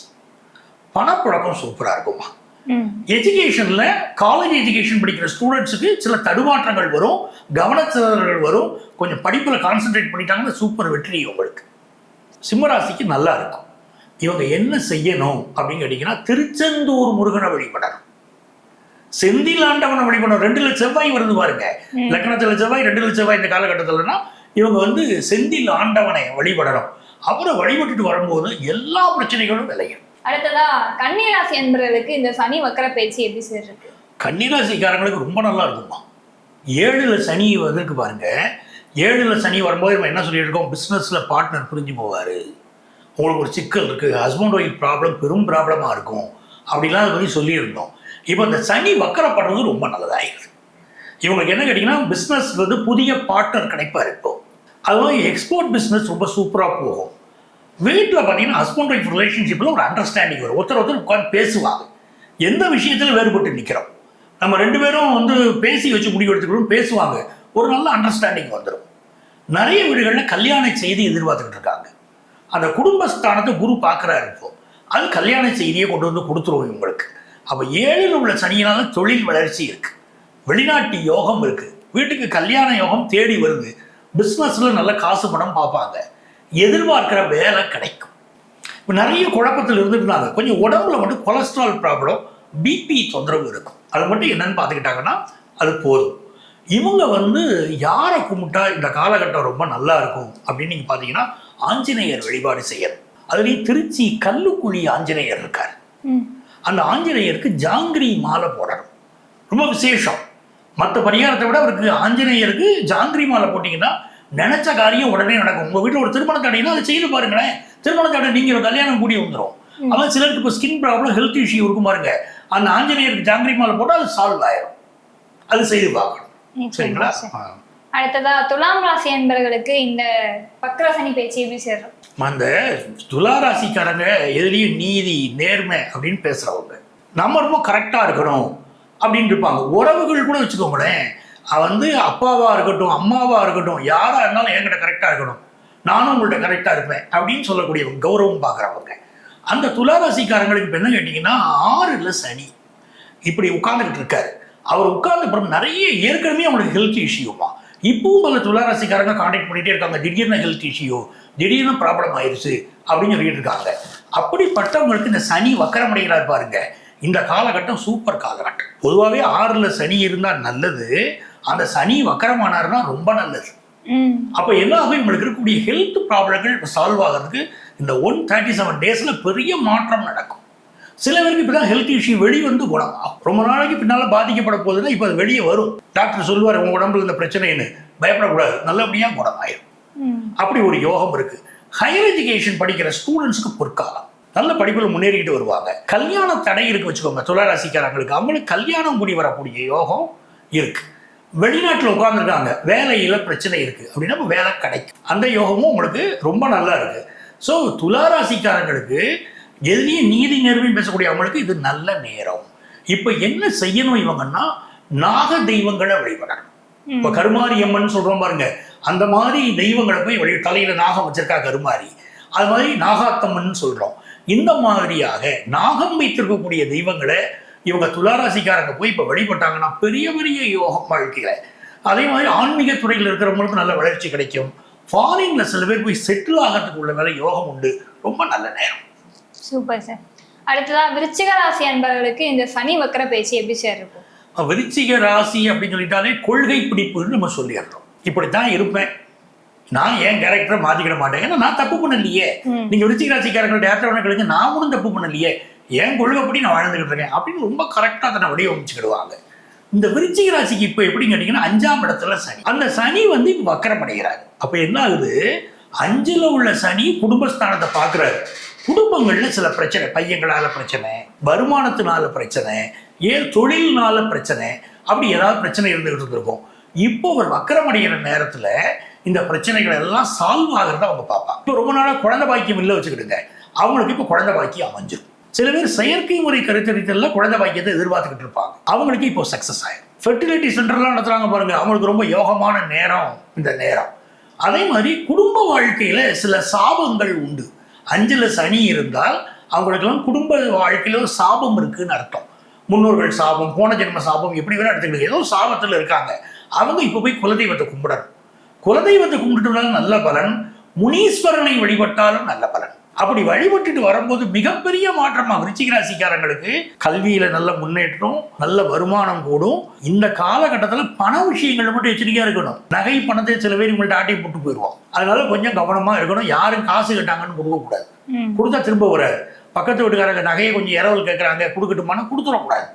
பணப்புழக்கம் சூப்பராக இருக்குமா எஜுகேஷனில் காலேஜ் எஜுகேஷன் படிக்கிற ஸ்டூடெண்ட்ஸுக்கு சில தடுமாற்றங்கள் வரும் கவனச்சிதறல்கள் வரும். கொஞ்சம் படிப்பில் கான்சென்ட்ரேட் பண்ணிட்டாங்கன்னா சூப்பர் வெற்றி உங்களுக்கு. சிம்மராசிக்கு நல்லா இருக்கும். இவங்க என்ன செய்யணும் அப்படின்னு கேட்டிங்கன்னா திருச்செந்தூர் முருகனை வழிபடணும். செந்தில் ஆண்டவனை வழிபடணும். ரெண்டு லட்சம் செவ்வாய் வருது பாருங்க. லக்னத்துல செவ்வாய் ரெண்டு லட்சம் செவ்வாய் இந்த காலகட்டத்தில்னா இவங்க வந்து செந்தில் ஆண்டவனை வழிபடணும். அவரை வழிபட்டுட்டு வரும்போது எல்லா பிரச்சனைகளும் விளையும். அடுத்ததா கன்னிராசி என்பவர்களுக்கு இந்த சனி வக்கர பேச்சு எப்படி சார் இருக்கு? கன்னிராசிக்காரங்களுக்கு ரொம்ப நல்லா இருக்குமா ஏழுல சனி வந்திருக்கு பாருங்க. ஏழுல சனி வரும்போது நம்ம என்ன சொல்லியிருக்கோம் பிஸ்னஸில் பார்ட்னர் புரிஞ்சு போவார். உங்களுக்கு ஒரு சிக்கல் இருக்குது ஹஸ்பண்ட் ஒய்ஃப் ப்ராப்ளம் பெரும் ப்ராப்ளமாக இருக்கும். அப்படிலாம் அதை பற்றி சொல்லியிருந்தோம். இப்போ இந்த சனி வக்கரப்படுறது ரொம்ப நல்லதாகிடுது இவங்களுக்கு என்ன கேட்டிங்கன்னா பிஸ்னஸ் வந்து புதிய பார்ட்னர் கிடைப்பார் இப்போ. அதுவும் எக்ஸ்போர்ட் பிஸ்னஸ் ரொம்ப சூப்பராக போகும். வீட்டில் பார்த்தீங்கன்னா ஹஸ்பண்ட் ஒய்ஃப் ரிலேஷன்ஷிப்பில் ஒரு அண்டர்ஸ்டாண்டிங் வரும். ஒருத்தர் ஒருத்தர் உட்காந்து பேசுவாங்க. எந்த விஷயத்தில் வேறுபட்டு நிற்கிறோம் நம்ம ரெண்டு பேரும் வந்து பேசி வச்சு முடிவு எடுத்துக்கணும் பேசுவாங்க. ஒரு நல்ல அண்டர்ஸ்டாண்டிங் வந்துடும் நிறைய வீடுகளில் கல்யாண செய்தி எதிர்பார்த்துக்கிட்டு இருக்காங்க. அந்த குடும்பஸ்தானத்தை குரு பார்க்குறாரு இப்போ. அது கல்யாண செய்தியை கொண்டு வந்து கொடுத்துருவோம் இவங்களுக்கு. அப்போ ஏழில் உள்ள சனியினால தொழில் வளர்ச்சி இருக்குது வெளிநாட்டு யோகம் இருக்குது வீட்டுக்கு கல்யாண யோகம் தேடி வருது. பிஸ்னஸில் நல்ல காசு பணம் பார்ப்பாங்க. எதிர்பார்க்கிற வேலை கிடைக்கும். இப்போ நிறைய குழப்பத்தில் இருந்துருந்தாங்க. கொஞ்சம் உடம்புல மட்டும் கொலஸ்ட்ரால் ப்ராப்ளம் பிபி தொந்தரவு இருக்கும். அது மட்டும் என்னன்னு பார்த்துக்கிட்டாங்கன்னா அது போதும். இவங்க வந்து யாரை கும்பிட்டா இந்த காலகட்டம் ரொம்ப நல்லா இருக்கும் அப்படின்னு நீங்கள் பார்த்தீங்கன்னா ஆஞ்சநேயர் வழிபாடு செய்யணும். அதுலேயும் திருச்சி கல்லுக்குழி ஆஞ்சநேயர் இருக்கார். அந்த ஆஞ்சநேயருக்கு ஜாங்கிரி மாலை போடணும். ரொம்ப விசேஷம். மற்ற பரிகாரத்தை விட அவருக்கு ஆஞ்சநேயருக்கு ஜாங்கிரி மாலை போட்டிங்கன்னா நினைச்ச காரியம் உடனே நடக்கும். உங்கள் வீட்டில் ஒரு திருமண தடைனா அதை செய்து பாருங்களேன். திருமண தடை நீங்கள் ஒரு கல்யாணம் கூடி வந்துடும் அதான் சிலருக்கு இப்போ ஸ்கின் ப்ராப்ளம் ஹெல்த் இஷ்யூ இருக்கும் பாருங்க. அந்த ஆஞ்சநேயருக்கு ஜாங்கிரி மாலை போட்டால் அது சால்வ் ஆயிரும். அது செய்து பார்க்கணும். சரிங்களா. அடுத்ததா துலாம் ராசி என்பவர்களுக்கு இந்த வக்ர சனி பேச்சு எப்படி சேர்றோம்? அந்த துளாராசிக்காரங்க எதுலேயும் நீதி நேர்மை அப்படின்னு பேசுகிறவங்க நம்ம ரொம்ப கரெக்டாக இருக்கணும் அப்படின்னு இருப்பாங்க. உறவுகள் கூட வச்சுக்கோங்களேன். வந்து அப்பாவாக இருக்கட்டும் அம்மாவாக இருக்கட்டும் யாராக இருந்தாலும் என்கிட்ட கரெக்டாக இருக்கணும். நானும் உங்கள்கிட்ட கரெக்டாக இருப்பேன் அப்படின்னு சொல்லக்கூடியவங்க கௌரவம் பார்க்குறவங்க. அந்த துளாராசிக்காரங்களுக்கு இப்போ என்ன கேட்டிங்கன்னா ஆறில் சனி. இப்படி உட்கார்ந்துக்கிட்டு இருக்காரு. அவர் உட்கார்ந்த அப்புறம் நிறைய ஏற்கனவே அவங்களுக்கு ஹெல்த் இஷ்யூமா இப்பவும் பல துளாராசிக்காரங்க காண்டாக்ட் பண்ணிகிட்டே இருக்காங்க. திடீர்னு ஹெல்த் இஷ்யூ திடீர்னு ப்ராப்ளம் ஆயிடுச்சு அப்படின்னு சொல்லிட்டு இருக்காங்க. அப்படிப்பட்டவங்களுக்கு இந்த சனி வக்கரமடைகிறார் பாருங்க. இந்த காலகட்டம் சூப்பர் காலகட்டம். பொதுவாகவே ஆறில் சனி இருந்தால் நல்லது. அந்த சனி வக்கரமானார்னா ரொம்ப நல்லது. அப்போ என்ன ஆகும் இவங்களுக்கு இருக்கக்கூடிய ஹெல்த் ப்ராப்ளங்கள் சால்வ் ஆகிறதுக்கு இந்த ஒன் தேர்ட்டி செவன் டேஸில் பெரிய மாற்றம் நடக்கும். சில பேருக்கு இப்போ தான் ஹெல்த் இஷ்யூ வெளியே வந்து குணமாகும் ரொம்ப நாளைக்கு பின்னால் பாதிக்கப்பட போகுதுன்னா இப்போ அது வெளியே வரும். டாக்டர் சொல்லுவார் உங்கள் உடம்புல இந்த பிரச்சனைன்னு பயப்படக்கூடாது. நல்லபடியாக குணமாயிரும். ம். அப்படி ஒரு யோகம் இருக்கு. ஹையர் எஜுகேஷன் படிக்கிற ஸ்டூடெண்ட்ஸ்க்கு பொற்காலம். நல்ல படிப்பில் முன்னேறிக்கிட்டு வருவாங்க. கல்யாண தடை இருக்கு வச்சுக்கோங்க. துளாராசிக்காரங்களுக்கு அவங்களுக்கு கல்யாணம் முடி வரக்கூடிய யோகம் இருக்கு. வெளிநாட்டில் உட்காந்துருக்காங்க வேலையில் பிரச்சனை இருக்கு. அப்படின்னா அப்ப வேலை கிடைக்கும். அந்த யோகமும் உங்களுக்கு ரொம்ப நல்லா இருக்கு. ஸோ துளாராசிக்காரங்களுக்கு எதுலேயும் நீதி நேர்மையும் பேசக்கூடிய அவங்களுக்கு இது நல்ல நேரம். இப்போ என்ன செய்யணும் இவங்கன்னா நாக தெய்வங்களை வழிபடணும். இப்போ கருமாரி அம்மன் சொல்றோம் பாருங்க. அந்த மாதிரி தெய்வங்களை போய் வழி தலையில நாகம் வச்சிருக்கா கருமாரி. அது மாதிரி நாகாத்தம்மன் சொல்றோம். இந்த மாதிரியாக நாகம் வைத்திருக்கக்கூடிய தெய்வங்களை இவங்க துளாராசிக்காரங்க போய் இப்போ வழிபட்டாங்கன்னா பெரிய பெரிய யோகம் வாழ்க்கையில. அதே மாதிரி ஆன்மீக துறையில் இருக்கிறவங்களுக்கும் நல்ல வளர்ச்சி கிடைக்கும். ஃபாரின்ல சில பேர் போய் செட்டில் ஆகிறதுக்கு உள்ள வேலை யோகம் உண்டு. ரொம்ப நல்ல நேரம். சூப்பர் சார் அடுத்ததா விருச்சிக ராசி அன்பர்களுக்கு இந்த சனி வக்ர பேச்சு எப்படி சார் இருக்கும்? விருச்சிக ராசி அப்படின்னு சொல்லிட்டாலே கொள்கை பிடிப்புன்னு நம்ம சொல்லிடுறோம். இப்படித்தான் இருப்பேன். நான் என் கேரக்டரை மாத்திக்கிட மாட்டேன்? ஏன்னா நான் தப்பு பண்ணலையே. நீங்க விருச்சிக ராசிக்காரங்களோட ஏற்றவனை கழிச்சு நான் ஒன்றும் தப்பு பண்ணலையே. என் கொள்கைப்படி நான் வாழ்ந்துகிட்டு இருக்கேன் அப்படின்னு ரொம்ப கரெக்டாக தன்னை வடிவமைச்சுக்கிடுவாங்க. இந்த விருச்சிக ராசிக்கு இப்போ எப்படின்னு கேட்டிங்கன்னா அஞ்சாம் இடத்துல சனி. அந்த சனி வந்து இப்போ வக்கரம் அடைகிறாரு அப்போ என்ன ஆகுது? அஞ்சில் உள்ள சனி குடும்பஸ்தானத்தை பார்க்குறாரு. குடும்பங்களில் சில பிரச்சனை பையங்களால் பிரச்சனை வருமானத்தினால பிரச்சனை ஏன் தொழில்னால பிரச்சனை அப்படி ஏதாவது பிரச்சனை இருந்துகிட்டு இருந்திருக்கும். இப்போ ஒரு வக்கரம் அடைகிற நேரத்தில் இந்த பிரச்சனைகள் எல்லாம் சால்வ் ஆகிறத அவங்க பார்ப்பாங்க. இப்போ ரொம்ப நாளாக குழந்தை பாக்கியம் இல்லை வச்சுக்கிடுங்க. அவங்களுக்கு இப்போ குழந்தை பாக்கியம் அமைஞ்சிடும் சில பேர் செயற்கை முறை கருத்தரித்தல்ல குழந்தை பாக்கியத்தை எதிர்பார்த்துக்கிட்டு இருப்பாங்க. அவங்களுக்கு இப்போ சக்சஸ் ஆயிடும் ஃபெர்டிலிட்டி சென்டர்லாம் நடத்துகிறாங்க பாருங்க. அவங்களுக்கு ரொம்ப யோகமான நேரம் இந்த நேரம். அதே மாதிரி குடும்ப வாழ்க்கையில் சில சாபங்கள் உண்டு. அஞ்சில் சனி இருந்தால் அவங்களுக்கெல்லாம் குடும்ப வாழ்க்கையில் ஒரு சாபம் இருக்குன்னு அர்த்தம். முன்னோர்கள் சாபம் போன ஜென்ம சாபம் எப்படி வேணால் எடுத்துக்கிட்டு ஏதோ சாபத்தில் இருக்காங்க. அவங்க இப்போ போய் குலதெய்வத்தை கும்பிடணும். குலதெய்வத்தை கும்பிட்டுனாலும் நல்ல பலன். முனீஸ்வரனை வழிபட்டாலும் நல்ல பலன். அப்படி வழிபட்டுட்டு வரும்போது மிகப்பெரிய மாற்றமா விருச்சிக ராசிக்காரங்களுக்கு கல்வியில நல்ல முன்னேற்றம் நல்ல வருமானம் கூடும். இந்த காலகட்டத்துல பண விஷயங்கள்ல மட்டும் எச்சரிக்கையா இருக்கணும். நகை பணத்தை சில பேர் உங்கள்ட்ட ஆட்டி போட்டு போயிடுவோம் அதனால கொஞ்சம் கவனமா இருக்கணும். யாரும் காசு கேட்டாங்கன்னு கொடுக்க கூடாது. ம். கொடுத்தா திரும்ப வராது. பக்கத்து வீட்டுக்காரங்க நகையை கொஞ்சம் இரவல் கேட்குறாங்க கொடுக்கட்டுமானா கொடுத்துடக்கூடாது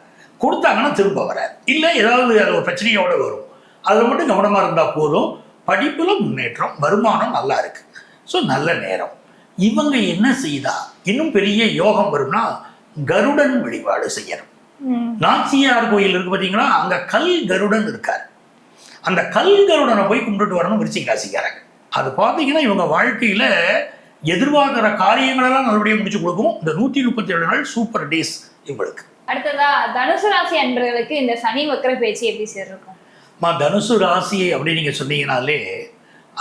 கொடுத்தாங்கன்னா திரும்ப வராது. இல்லை ஏதாவது அது ஒரு பிரச்சனையோட வரும். அதில் மட்டும் கவனமாக இருந்தால் போதும். படிப்பில் முன்னேற்றம் வருமானம் நல்லா இருக்கு. ஸோ நல்ல நேரம். இவங்க என்ன செய்தா? இன்னும் பெரிய யோகம் வரும்னா கருடன் வழிபாடு செய்யணும். நாச்சியார் கோயில் இருக்கு பார்த்தீங்களா அங்க கல் கருடன் இருக்கார். அந்த கல் கருடனை போய் கும்பிட்டுட்டு வரணும் விருச்சிக ராசிக்காரங்க அது பார்த்தீங்கன்னா இவங்க வாழ்க்கையில எதிர்பார்க்கிற காரியங்களெல்லாம் நல்லபடியாக முடிச்சு கொடுக்கும். இந்த நூற்றி முப்பத்தி ஏழு நாள் சூப்பர் டேஸ் இவங்களுக்கு. அடுத்ததா தனுசு ராசி அன்பர்களுக்கு இந்த சனி வக்கர பேச்சு எப்படி சார் இருக்கும்? மா தனுசு ராசி அப்படின்னு நீங்க சொன்னீங்கனாலே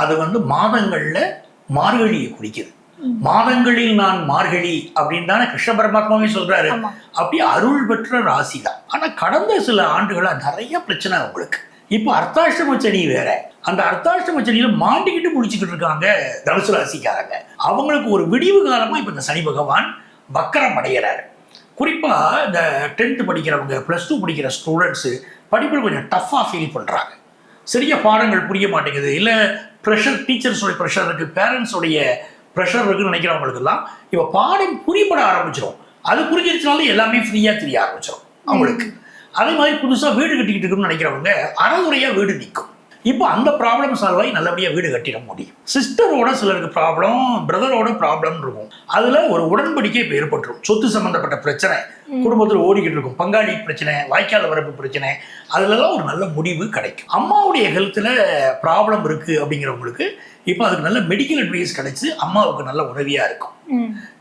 அது வந்து மாதங்கள்ல மார்கழியை குறிக்குது. மாதங்களில் நான் மார்கழி அப்படின்னு தானே கிருஷ்ண பரமாத்மாவே சொல்றாரு. அப்படி அருள் பெற்ற ராசி தான். ஆனா கடந்த சில ஆண்டுகளா நிறைய பிரச்சனை உங்களுக்கு. இப்போ அர்த்தாஷ்டம சனி வேற. அந்த அர்த்தாஷ்டம சனியில மாட்டிக்கிட்டு முடிச்சுக்கிட்டு இருக்காங்க தனுசு ராசிக்காரங்க. அவங்களுக்கு ஒரு விடிவு காலமா இப்ப இந்த சனி பகவான் வக்கரம் அடைகிறாரு குறிப்பா இந்த டென்த்து படிக்கிறவங்க ப்ளஸ் டூ படிக்கிற ஸ்டூடெண்ட்ஸு படிப்பில் கொஞ்சம் டஃப்பாக ஃபீல் பண்றாங்க. சரியா பாடங்கள் புரிய மாட்டேங்குது. இல்லை ப்ரெஷர் டீச்சர்ஸோடைய ப்ரெஷர் இருக்குது பேரண்ட்ஸோடைய ப்ரெஷர் இருக்குன்னு நினைக்கிறவங்களுக்கெல்லாம் இப்போ பாடம் புரியப்பட ஆரம்பிச்சிடும் அது புரிஞ்சிருச்சுனாலே எல்லாமே ஃப்ரீயாக தெரிய ஆரம்பிச்சிடும் அவங்களுக்கு. அதே மாதிரி புதுசாக வீடு கட்டிக்கிட்டு இருக்குன்னு நினைக்கிறவங்க அறகுறையாக வீடு நிற்கும் இப்போ அந்த ப்ராப்ளம் சால்வ் ஆகி நல்லபடியாக வீடு கட்டிட முடியும். சிஸ்டரோட சிலருக்கு ப்ராப்ளம் பிரதரோட ப்ராப்ளம் இருக்கும். அதில் ஒரு உடன்படிக்கை இப்போ ஏற்பட்டுரும். சொத்து சம்மந்தப்பட்ட பிரச்சனை குடும்பத்தில் ஓடிக்கிட்டு இருக்கும். பங்காளி பிரச்சனை வாய்க்கால் வரப்பு பிரச்சனை அதுலலாம் ஒரு நல்ல முடிவு கிடைக்கும். அம்மாவுடைய ஹெல்த்தில் ப்ராப்ளம் இருக்குது அப்படிங்கிறவங்களுக்கு இப்போ அதுக்கு நல்ல மெடிக்கல் அட்வைஸ் கிடைச்சு அம்மாவுக்கு நல்ல உதவியாக இருக்கும்.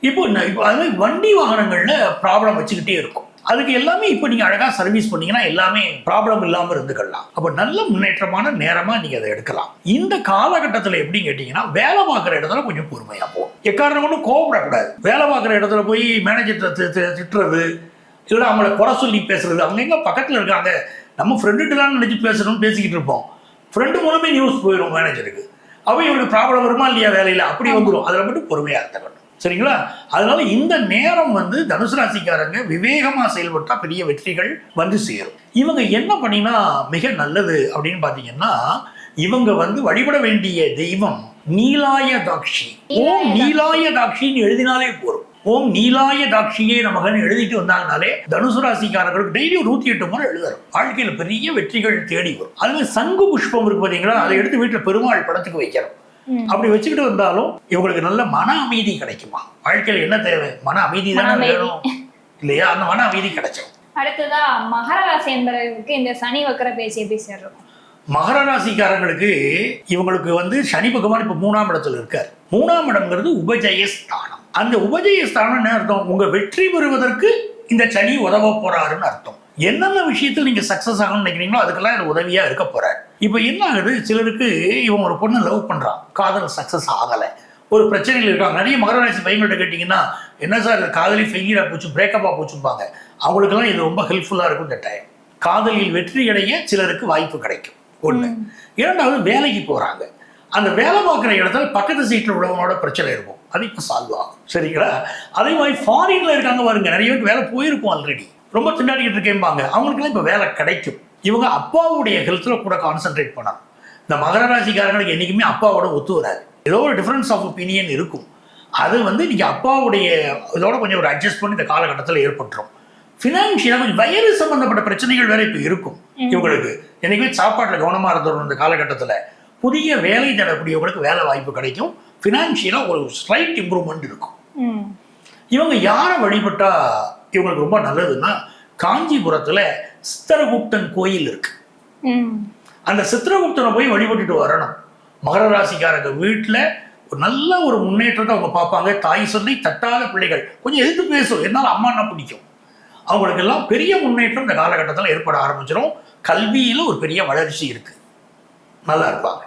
இப்போ இப்போ அது வண்டி வாகனங்களில் ப்ராப்ளம் வச்சுக்கிட்டே இருக்கும். அதுக்கு எல்லாமே இப்போ நீங்கள் அழகாக சர்வீஸ் பண்ணீங்கன்னா எல்லாமே ப்ராப்ளம் இல்லாமல் இருந்துக்கலாம். அப்போ நல்ல முன்னேற்றமான நேரமாக நீங்கள் அதை எடுக்கலாம். இந்த காலகட்டத்தில் எப்படி கேட்டிங்கன்னா வேலை பார்க்குற இடத்துல கொஞ்சம் பொறுமையாக போகும் எக்காரணம் கொண்டும் கோவப்படக்கூடாது. வேலை பார்க்குற இடத்துல போய் மேனேஜர் திட்டுறது இல்லை அவங்கள குறை சொல்லி பேசுறது. அவங்க எங்கே பக்கத்தில் இருக்காங்க? நம்ம ஃப்ரெண்டுட்டு தான் நினச்சி பேசணும்னு பேசிக்கிட்டு இருப்போம். ஃப்ரெண்டு மூலமே நியூஸ் போயிடும் மேனேஜருக்கு அப்போ இவனுக்கு ப்ராப்ளம் வருமா இல்லையா? வேலையில். அப்படி வந்துடும் அதில் மட்டும் பொறுமையாக இருந்துக்கணும். சரிங்களா? அதனால இந்த நேரம் வந்து தனுசு ராசிக்காரங்க விவேகமாக செயல்பட்டா பெரிய வெற்றிகள் வந்து சேரும். இவங்க என்ன பண்ணினா மிக நல்லது அப்படின்னு பார்த்தீங்கன்னா இவங்க வந்து வழிபட வேண்டிய தெய்வம் நீலாய தாட்சி ஓம் நீலாய தாட்சின்னு எழுதினாலே போதும். ஓம் நீலாய தாட்சியே நமகன்னு எழுதிட்டு வந்தாங்கனாலே தனுசு ராசிக்காரர்களுக்கு டெய்லி ஒரு நூத்தி எட்டு முறை எழுதணும் வாழ்க்கையில பெரிய வெற்றிகள் தேடி வரும். அதுவே சங்கு புஷ்பம் இருக்கு பாத்தீங்களா? அதை எடுத்து வீட்டுல பெருமாள் படத்துக்கு வைக்கிறோம். அப்படி வச்சுக்கிட்டு வந்தாலும் இவங்களுக்கு நல்ல மன அமைதி கிடைக்குமா? வாழ்க்கையில என்ன தேவை? மன அமைதி தானே. வேணும். இல்லையா? அந்த மன அமைதி கிடைச்சோம். அடுத்ததா மகர ராசி என்பவர்களுக்கு இந்த சனி வக்கர பேச்சு எப்படி சார் இருக்கும் மகர ராசிக்காரங்களுக்கு இவங்களுக்கு வந்து சனி பகவான் இப்ப மூணாம் இடத்துல இருக்கார். மூணாம் இடம்ங்கிறது உபஜய ஸ்தானம். அந்த உபஜய ஸ்தானம் என்ன அர்த்தம்? உங்க வெற்றி பெறுவதற்கு இந்த சனி உதவ போறாருன்னு அர்த்தம். என்னென்ன விஷயத்தில் நீங்க சக்சஸ் ஆகணும்னு நினைக்கிறீங்களோ அதுக்கெல்லாம் உதவியா இருக்க போறார். இப்போ என்ன ஆகுது? சிலருக்கு இவன் ஒரு பொண்ணு லவ் பண்றான். காதல் சக்சஸ் ஆகலை. ஒரு பிரச்சனையில் இருக்காங்க. நிறைய மகர ராசி பையன்கிட்ட கேட்டிங்கன்னா என்ன சார் காதலி ஃபெயிலியராக போச்சு பிரேக்கப்பாக போச்சுப்பாங்க அவங்களுக்கெல்லாம் இது ரொம்ப ஹெல்ப்ஃபுல்லாக இருக்கும் இந்த டைம் காதலில் வெற்றி அடைய சிலருக்கு வாய்ப்பு கிடைக்கும். ஒன்று இரண்டாவது வேலைக்கு போகிறாங்க அந்த வேலை பார்க்குற இடத்துல பக்கத்து சீட்டில் உள்ளவனோட பிரச்சனை இருக்கும். அது இப்போ சால்வ் ஆகும். சரிங்களா? அதே மாதிரி ஃபாரின்ல இருக்காங்க பாருங்க. நிறைய பேருக்கு வேலை போயிருக்கும் ஆல்ரெடி ரொம்ப திண்டாடிக்கிட்டு இருக்கேன்பாங்க அவங்களுக்குலாம் இப்போ வேலை கிடைக்கும். இவங்க அப்பாவுடைய ஹெல்த்தில் கூட கான்சென்ட்ரேட் பண்ணணும் இந்த மகர ராசிக்காரங்களுக்கு என்றைக்குமே அப்பாவோட ஒத்து வராது. ஏதோ ஒரு டிஃப்ரென்ஸ் ஆஃப் ஒப்பீனியன் இருக்கும். அது வந்து நீங்கள் அப்பாவுடைய இதோட கொஞ்சம் ஒரு அட்ஜஸ்ட் பண்ணி இந்த காலகட்டத்தில் ஏற்பட்டுரும். ஃபினான்ஷியலாக கொஞ்சம் வயிறு சம்பந்தப்பட்ட பிரச்சனைகள் வேற இப்போ இருக்கும். இவங்களுக்கு என்னைக்குமே சாப்பாட்டில் கவனமாக இருந்துடணும் இந்த காலகட்டத்தில். புதிய வேலை தேடக்கூடியவங்களுக்கு வேலை வாய்ப்பு கிடைக்கும். ஃபினான்ஷியலாக ஒரு ஸ்லைட் இம்ப்ரூவ்மெண்ட் இருக்கும். இவங்க யாரை வழிபட்டா இவங்களுக்கு ரொம்ப நல்லதுன்னா காஞ்சிபுரத்தில் சித்திரகுப்தன் கோயில் இருக்கு. அந்த சித்திரகுப்தனை போய் வழிபட்டுட்டு வரணும். மகர ராசிக்காரங்க வீட்டில் ஒரு நல்ல ஒரு முன்னேற்றத்தை அவங்க பார்ப்பாங்க. தாய் சொல்லி தட்டாத பிள்ளைகள். கொஞ்சம் எதிர்த்து பேசும் என்னால் அம்மான்னா பிடிக்கும்? அவங்களுக்கெல்லாம் பெரிய முன்னேற்றம் இந்த காலகட்டத்தில் ஏற்பட ஆரம்பிச்சிடும் கல்வியில் ஒரு பெரிய வளர்ச்சி இருக்கு. நல்லா இருப்பாங்க.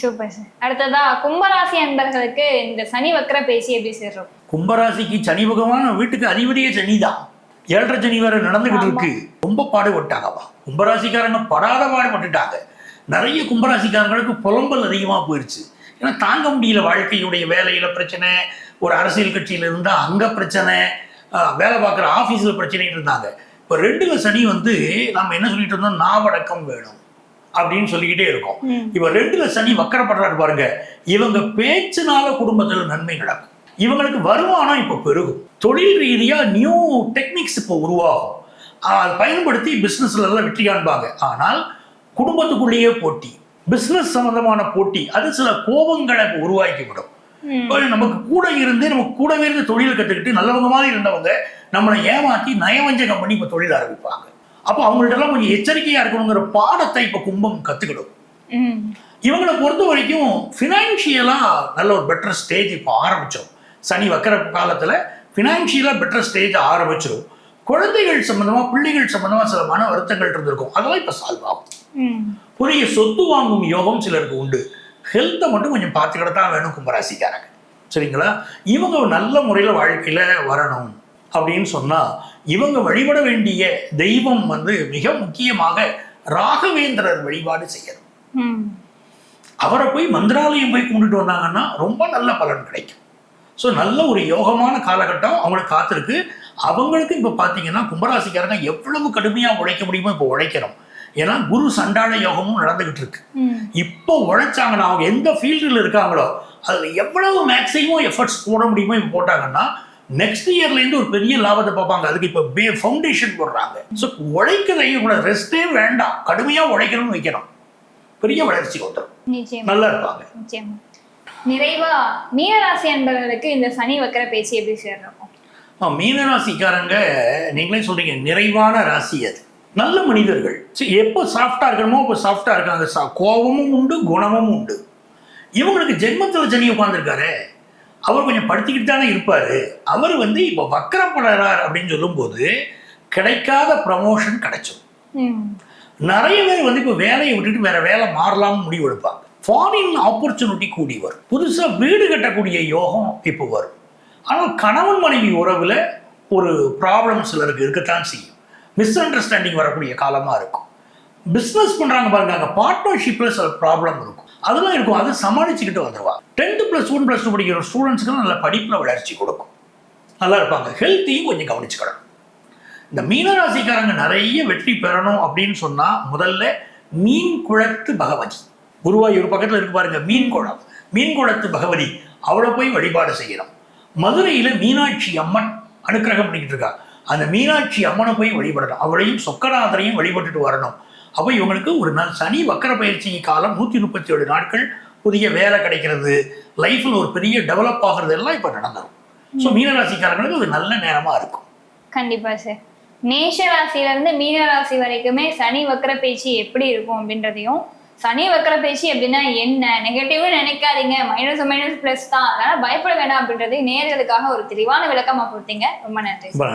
Super sir. அடுத்ததா கும்பராசி அன்பர்களுக்கு இந்த சனி வக்கர பேச்சு எப்படி சார் இருக்கும் கும்பராசிக்கு சனி பகவான் வீட்டுக்கு அதிபதியே சனி தான் ஏழரை சனி வேற நடந்துகிட்டு இருக்கு. ரொம்ப பாடுபட்டாங்கப்பா கும்பராசிக்காரங்க படாத பாடுபட்டுட்டாங்க நிறைய கும்பராசிக்காரங்களுக்கு புலம்பல் அதிகமாக போயிடுச்சு ஏன்னா தாங்க முடியல வாழ்க்கையுடைய வேலையில பிரச்சனை ஒரு அரசியல் கட்சியில இருந்தா அங்க பிரச்சனை வேலை பார்க்குற ஆஃபீஸில் பிரச்சனைட்டு இருந்தாங்க. இப்போ ரெண்டுல சனி வந்து நம்ம என்ன சொல்லிட்டு இருந்தோம்? நாவடக்கம் வேணும் அப்படின்னு சொல்லிக்கிட்டே இருக்கோம். இப்ப ரெண்டுல சனி வக்கரப்படுறாரு பாருங்க. இவங்க பேச்சுனால குடும்பத்துல நன்மை நடக்கும். இவங்களுக்கு வருமானம் இப்போ பெருகும். தொழில் ரீதியா நியூ டெக்னிக்ஸ் இப்போ உருவாகும். அதை பயன்படுத்தி பிசினஸ்ல எல்லாம் வெற்றி காண்பாங்க. ஆனால் குடும்பத்துக்குள்ளேயே போட்டி பிசினஸ் சம்பந்தமான போட்டி அது சில கோபங்களை உருவாக்கி விடும் நமக்கு கூட இருந்து நமக்கு கூடவே இருந்து தொழில் கற்றுக்கிட்டு நல்லவங்க மாதிரி இருந்தவங்க நம்மளை ஏமாத்தி நயவஞ்சகம் பண்ணி இப்போ தொழில் ஆரம்பிப்பாங்க. அப்போ அவங்கள்ட்ட எல்லாம் கொஞ்சம் எச்சரிக்கையா இருக்கணுங்கிற பாடத்தை இப்போ கும்பம் கத்துக்கிடும். ம். இவங்களை பொறுத்த வரைக்கும் ஃபினான்ஷியலாக நல்ல ஒரு பெட்டர் ஸ்டேஜ் இப்போ ஆரம்பிச்சோம். சனி வக்கர காலத்தில் ஃபினான்ஷியலாக பெட்டர் ஸ்டேஜ் ஆரம்பிச்சிடும் குழந்தைகள் சம்பந்தமா பிள்ளைகள் சம்பந்தமா சில மன வருத்தங்கள் இருந்திருக்கும். அதெல்லாம் இப்போ சால்வ் ஆகும். புதிய சொத்து வாங்கும் யோகம் சிலருக்கு உண்டு. ஹெல்த்தை மட்டும் கொஞ்சம் பார்த்துக்கிட தான் வேணும் கும்பராசிக்காரங்க. சரிங்களா? இவங்க நல்ல முறையில் வாழ்க்கையில் வரணும் அப்படின்னு சொன்னால் இவங்க வழிபட வேண்டிய தெய்வம் வந்து மிக முக்கியமாக ராகவேந்திரர் வழிபாடு செய்யணும். அவரை போய் மந்திராலயம் போய் கும்பிட்டுட்டு வந்தாங்கன்னா ரொம்ப நல்ல பலன் கிடைக்கும். ஸோ நல்ல ஒரு யோகமான காலகட்டம் அவங்களுக்கு காத்திருக்கு. அவங்களுக்கு இப்போ பார்த்தீங்கன்னா கும்பராசிக்காரங்க எவ்வளவு கடுமையாக உழைக்க முடியுமோ இப்போ உழைக்கணும் ஏன்னா குரு சண்டாள யோகமும் நடந்துகிட்டு இருக்கு. இப்போ உழைச்சாங்கன்னா அவங்க எந்த ஃபீல்டில் இருக்காங்களோ அதில் எவ்வளவு மேக்ஸிமம் எஃபர்ட்ஸ் போட முடியுமோ இப்போ போட்டாங்கன்னா நெக்ஸ்ட் இயர்லேருந்து ஒரு பெரிய லாபத்தை பார்ப்பாங்க. அதுக்கு இப்போ பே ஃபவுண்டேஷன் போடுறாங்க. ஸோ உழைக்கிறதை கூட ரெஸ்ட்டே வேண்டாம். கடுமையாக உழைக்கணும்னு வைக்கணும். பெரிய வளர்ச்சி வந்துடும் நல்லா இருப்பாங்க. நிறைவா மீனராசி அன்பர்களுக்கு இந்த சனி வக்கர பேச்சு எப்படி சார் இருக்கும்? ஆ, மீனராசிக்காரங்க நீங்களே சொல்றீங்க நிறைவான ராசி அது. நல்ல மனிதர்கள். எப்போ சாஃப்டா இருக்கணுமோ அப்போ சாஃப்டா இருக்காங்க. சா- கோபமும் உண்டு குணமும் உண்டு. இவங்களுக்கு ஜென்மத்தில் சனி உட்காந்துருக்காரு அவர் கொஞ்சம் படுத்திக்கிட்டு தானே இருப்பாரு. அவர் வந்து இப்போ வக்கரப்படுறார் அப்படின்னு சொல்லும்போது கிடைக்காத ப்ரமோஷன் கிடைச்சிடும் நிறைய பேர் வந்து இப்போ வேலையை விட்டுட்டு வேற வேலை மாறலாம்னு முடிவு எடுப்பாங்க. ஃபாரின் ஆப்பர்ச்சுனிட்டி கூடி வரும். புதுசாக வீடு கட்டக்கூடிய யோகம் இப்போ வரும். ஆனால் கணவன் மனைவி உறவில் ஒரு ப்ராப்ளம் சிலருக்கு இருக்கத்தான் செய்யும். மிஸ் அண்டர்ஸ்டாண்டிங் வரக்கூடிய காலமாக இருக்கும். பிஸ்னஸ் பண்ணுறாங்க பாருங்க அங்கே பார்ட்னர்ஷிப்பில் சில ப்ராப்ளம் இருக்கும். அதெல்லாம் இருக்கும் அதை சமாளிச்சுக்கிட்டு வந்துடுவாங்க tenth plus one plus two படிக்கிற ஸ்டூடெண்ட்ஸ்க்கு நல்ல படிப்பில் வளர்ச்சி கொடுக்கும். நல்லா இருப்பாங்க. ஹெல்த்தையும் கொஞ்சம் கவனிச்சுக்கணும். இந்த மீனராசிக்காரங்க நிறைய வெற்றி பெறணும் அப்படின்னு சொன்னால் முதல்ல மீன் குளத்து பகவதி. குருவாயூர் பக்கத்துல இருக்கு பாருங்க மீன் குளம். மீன் குளத்து பகவதி அவளை போய் வழிபாடு செய்யணும் மதுரையில மீனாட்சி அம்மன் அனுக்கிரகம் பண்ணிக்கிட்டு இருக்கா. அந்த மீனாட்சி அம்மனை போய் வழிபடணும். அவளையும் சொக்கநாதரையும் வழிபட்டுட்டு வரணும். அப்போ இவங்களுக்கு ஒரு நாள் சனி வக்கர பயிற்சி காலம் நூற்றி முப்பத்தி ஏழு நாட்கள் புதிய வேலை கிடைக்கிறது. லைஃப்பில் ஒரு பெரிய டெவலப் ஆகிறது எல்லாம் இப்போ நடந்துடும் ஸோ மீனராசிக்காரங்களுக்கு அது நல்ல நேரமாக இருக்கும். கண்டிப்பா சார் மேஷ ராசியில இருந்து மீன ராசி வரைக்குமே சனி வக்கர பேச்சு எப்படி இருக்கும் அப்படின்றதையும் சனி வக்கர பேச்சு அப்படின்னா என்ன? நெகட்டிவ்னு நினைக்காதீங்க. மைனஸ் மைனஸ் பிளஸ் தான். அதனால பயப்பட வேண்டாம் அப்படின்றது நேர்களுக்காக ஒரு தெளிவான விளக்கமா கொடுத்தீங்க. ரொம்ப நன்றி. ரொம்ப